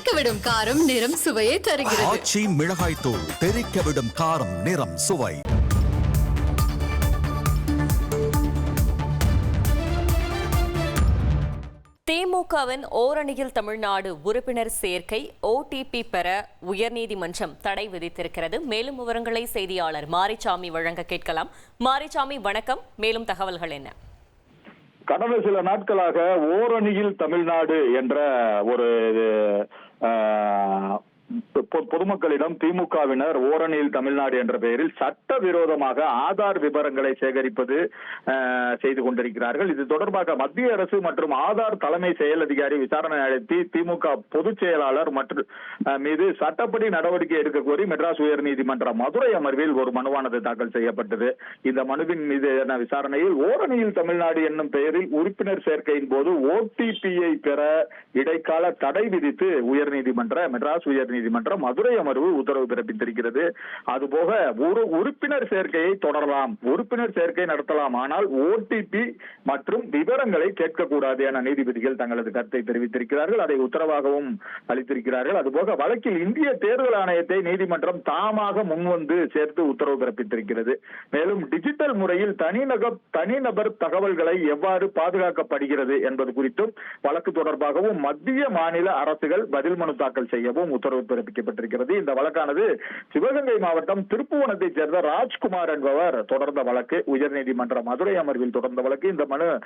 தெறிக்கவிடும் காரம் நிறம் சுவையை தருகிறது. ஆச்சி மிளகாய் தூள் தெறிக்க விடும் காரம் நிறம் சுவை. திமுகவின் ஓரணியில் தமிழ்நாடு உறுப்பினர் சேர்க்கை ஓடிபி பெற உயர்நீதிமன்றம் தடை விதித்திருக்கிறது. மேலும் விவரங்களை செய்தியாளர் மாரிச்சாமி வழங்க கேட்கலாம். மாரிச்சாமி வணக்கம். மேலும் தகவல்கள் என்ன? கடந்த சில நாட்களாக ஓரணியில் தமிழ்நாடு என்ற ஒரு 呃 பொதுமக்களிடம் திமுகவினர் ஓரணியில் தமிழ்நாடு என்ற பெயரில் சட்டவிரோதமாக ஆதார் விவரங்களை சேகரிப்பது செய்து கொண்டிருக்கிறார்கள். இது தொடர்பாக மத்திய அரசு மற்றும் ஆதார் தலைமை செயல் அதிகாரி விசாரணை நடத்தி திமுக பொதுச் செயலாளர் மற்றும் மீது சட்டப்படி நடவடிக்கை எடுக்க கோரி மெட்ராஸ் உயர்நீதிமன்ற மதுரை அமர்வில் ஒரு மனுவானது தாக்கல் செய்யப்பட்டது. இந்த மனுவின் மீதான விசாரணையில் ஓரணியில் தமிழ்நாடு என்னும் பெயரில் உறுப்பினர் சேர்க்கையின் போது ஓடிபியை பெற இடைக்கால தடை விதித்து உயர்நீதிமன்ற மெட்ராஸ் உயர்நீதிமன்ற மதுரை அமர்வு உத்தரவு பிறப்பித்திருக்கிறது. அதுபோக ஒரு உறுப்பினர் சேர்க்கையை தொடரலாம். உறுப்பினர் சேர்க்கை நடத்தலாம். ஆனால் ஓடிபி மற்றும் விவரங்களை கேட்கக்கூடாது என நீதிபதிகள் தங்களது கருத்தை தெரிவித்திருக்கிறார்கள். அதை உத்தரவாகவும் அளித்திருக்கிறார்கள். அதுபோக வழக்கில் இந்திய தேர்தல் ஆணையத்தை நீதிமன்றம் தாமாக முன்வந்து சேர்த்து உத்தரவு பிறப்பித்திருக்கிறது. மேலும் டிஜிட்டல் முறையில் தனிநக தனிநபர் தகவல்களை எவ்வாறு பாதுகாக்கப்படுகிறது என்பது குறித்தும் வழக்கு தொடர்பாகவும் மத்திய மாநில அரசுகள் பதில் மனு தாக்கல் செய்யவும் உத்தரவு வைக்கப்பட்டிருக்கிறது இந்த வழக்கானது சிவகங்கை மாவட்டம் திருப்புவனத்தைச் சேர்ந்த ராஜ்குமார் என்பவர் தொடர்ந்த வழக்கு. உயர்நீதிமன்ற மதுரை அமர்வில் தொடர்ந்த வழக்கு. இந்த மனு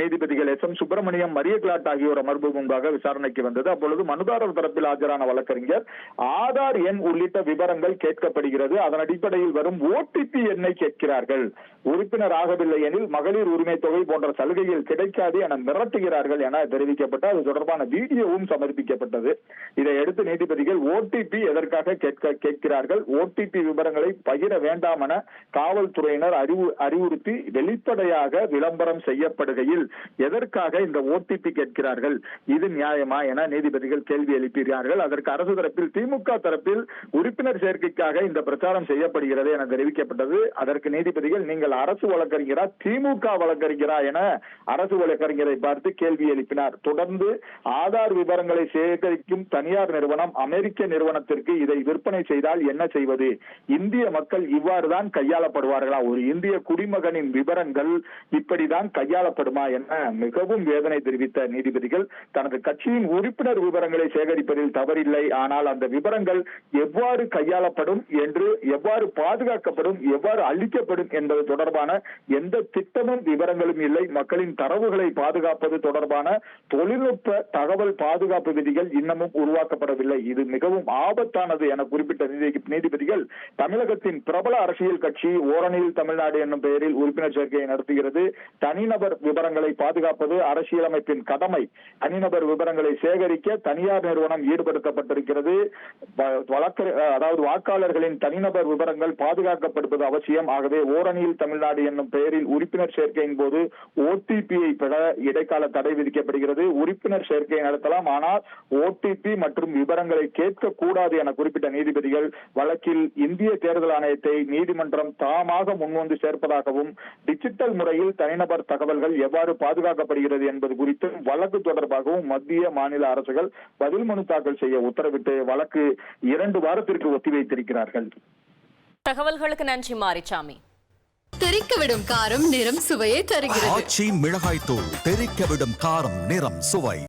நீதிபதிகள் எஸ் எம் சுப்பிரமணியம் மரிய கிளாட் ஆகியோர் அமர்வு முன்பாக விசாரணைக்கு வந்தது. அப்பொழுது மனுதாரர் தரப்பில் ஆஜரான வழக்கறிஞர் ஆதார் எண் உள்ளிட்ட விவரங்கள் கேட்கப்படுகிறது. அதன் அடிப்படையில் வரும் ஓடிபி எண்ணை கேட்கிறார்கள். உறுப்பினர் ஆகவில்லை எனில் மகளிர் உரிமை தொகை போன்ற சலுகைகள் கிடைக்காது என மிரட்டுகிறார்கள் என தெரிவிக்கப்பட்டு அது தொடர்பான வீடியோவும் சமர்ப்பிக்கப்பட்டது. இதையடுத்து நீதிபதிகள் ஓடி ஓடிபி எதற்காக கேட்க கேட்கிறார்கள்? ஓடிபி விவரங்களை பகிர வேண்டாம் என காவல்துறையினர் அறிவு அறிவுறுத்தி வெளிப்படையாக விளம்பரம் செய்யப்படுகையில் எதற்காக இந்த ஓடிபி கேட்கிறார்கள்? இது நியாயமா என நீதிபதிகள் கேள்வி எழுப்பினார்கள் அதற்கு அரசு தரப்பில் திமுக தரப்பில் உறுப்பினர் சேர்க்கைக்காக இந்த பிரச்சாரம் செய்யப்படுகிறது என தெரிவிக்கப்பட்டது. அதற்கு நீதிபதிகள் நீங்கள் அரசு வழக்கறிஞரா? திமுக வழக்கறிஞரா? என அரசு வழக்கறிஞரை பார்த்து கேள்வி எழுப்பினார். தொடர்ந்து ஆதார் விவரங்களை சேகரிக்கும் தனியார் நிறுவனம் அமெரிக்க நிறுவனத்திற்கு இதை விற்பனை செய்தால் என்ன செய்வது? இந்திய மக்கள் இவ்வாறுதான் கையாளப்படுவார்களா? ஒரு இந்திய குடிமகனின் விவரங்கள் இப்படிதான் கையாளப்படுமா என மிகவும் வேதனை தெரிவித்த நீதிபதிகள் தனது கட்சியின் உறுப்பினர் விவரங்களை சேகரிப்பதில் தவறில்லை. ஆனால் அந்த விவரங்கள் எவ்வாறு கையாளப்படும் என்று எவ்வாறு பாதுகாக்கப்படும் எவ்வாறு அளிக்கப்படும் என்பது தொடர்பான எந்த திட்டமும் விவரங்களும் இல்லை. மக்களின் தரவுகளை பாதுகாப்பது தொடர்பான தொழில்நுட்ப தகவல் பாதுகாப்பு விதிகள் இன்னமும் உருவாக்கப்படவில்லை. இது மிகவும் ஆபத்தானது என குறிப்பிட்ட நீதி- நீதிபதிகள் தமிழகத்தின் பிரபல அரசியல் கட்சி ஓரணியில் தமிழ்நாடு என்னும் பெயரில் உறுப்பினர் சேர்க்கையை நடத்துகிறது. தனிநபர் விவரங்களை பாதுகாப்பது அரசியலமைப்பின் கடமை. தனிநபர் விவரங்களை சேகரிக்க தனியார் நிறுவனம் ஈடுபடுத்தப்பட்டிருக்கிறது. வ- வழக்கு அதாவது வாக்காளர்களின் தனிநபர் விவரங்கள் பாதுகாக்கப்படுவது அவசியம். ஆகவே ஓரணியில் தமிழ்நாடு என்னும் பெயரில் உறுப்பினர் சேர்க்கையின் போது ஓடிபியை பெற இடைக்கால தடை விதிக்கப்படுகிறது. உறுப்பினர் சேர்க்கையை நடத்தலாம். ஆனால் ஓடிபி மற்றும் விவரங்களை கேட்க கூடாது என குறிப்பிட்ட நீதிபதிகள் வழக்கில் இந்திய தேர்தல் ஆணையத்தை நீதிமன்றம் தாமாக முன்வந்து சேர்ப்பதாகவும் டிஜிட்டல் முறையில் தனிநபர் தகவல்கள் எவ்வாறு பாதுகாக்கப்படுகிறது என்பது குறித்தும் வழக்கு தொடர்பாகவும் மத்திய மாநில அரசுகள் பதில் மனு தாக்கல் செய்ய உத்தரவிட்டு வழக்கு இரண்டு வாரத்திற்கு ஒத்திவைத்திருக்கிறார்கள். தகவல்களுக்கு நன்றி மாரிச்சாமி. தெறிக்கவிடும் காரம் நிறம் சுவையை தருகிறது. ஆச்சி மிளகாய் தூள் தெறிக்க விடும் காரம் நிறம் சுவை.